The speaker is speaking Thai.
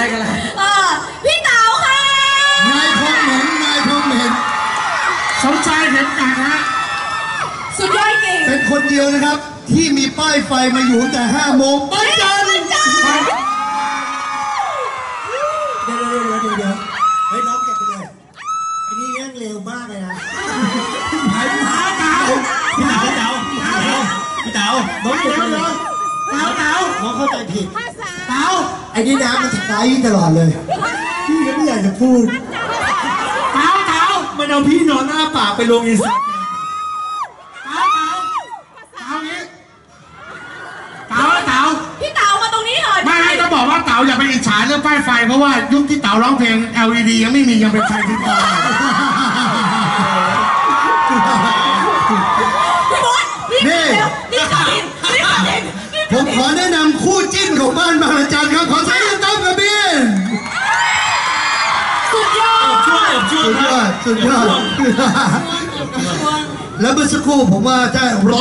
อะไรกันล่ะเออพี่เต๋าค่ะ นายคงเหม็นนายคงเหม็นสมชายเห็นกันฮะสุดยอดจริงเป็นคนเดียวนะครับ ที่มีป้ายไฟมาอยู่ตั้งแต่5โมงปั้นจันทร์เดี๋ยวเดี๋ยวเดี๋ยวเดี๋ยวเฮ้ยน้องเก็บไปเลยไอ้นี่เรื่องเร็วมากเลยนะพี่เต๋าพี่เต๋าพี่เต๋าน้องเก็บไปเลยเต๋าเต๋าน้องเข้าใจผิดเต๋าไอ้นี่น้ำมันจะไกด์ตลอดเลย พี่ก็ไม่อยากจะพูดเต๋าเต๋ามันเอาพี่นอนหน้าปากไปลงอินสตาแกรมเต๋าเต๋าเต๋างี้เต๋าเต๋าพี่เต๋ามาตรงนี้หน่อยไม่ไม่ต้องบอกว่าเต๋าอย่าไปอิจฉาเรื่องป้ายไฟ เพราะว่ายุคที่เต๋าร้องเพลง LED ยังไม่มียังเป็นไฟที่พอพี่บอสพี่เร็วนี่ขอดินนี่ขอดินนี่ผมขอแนะนำคู่จิ้นของบ้านบ อดช่วงเอบช่วงสุดยอดสุดยอดแล้วเมื่อสักครู่ผมว่าจะร้อง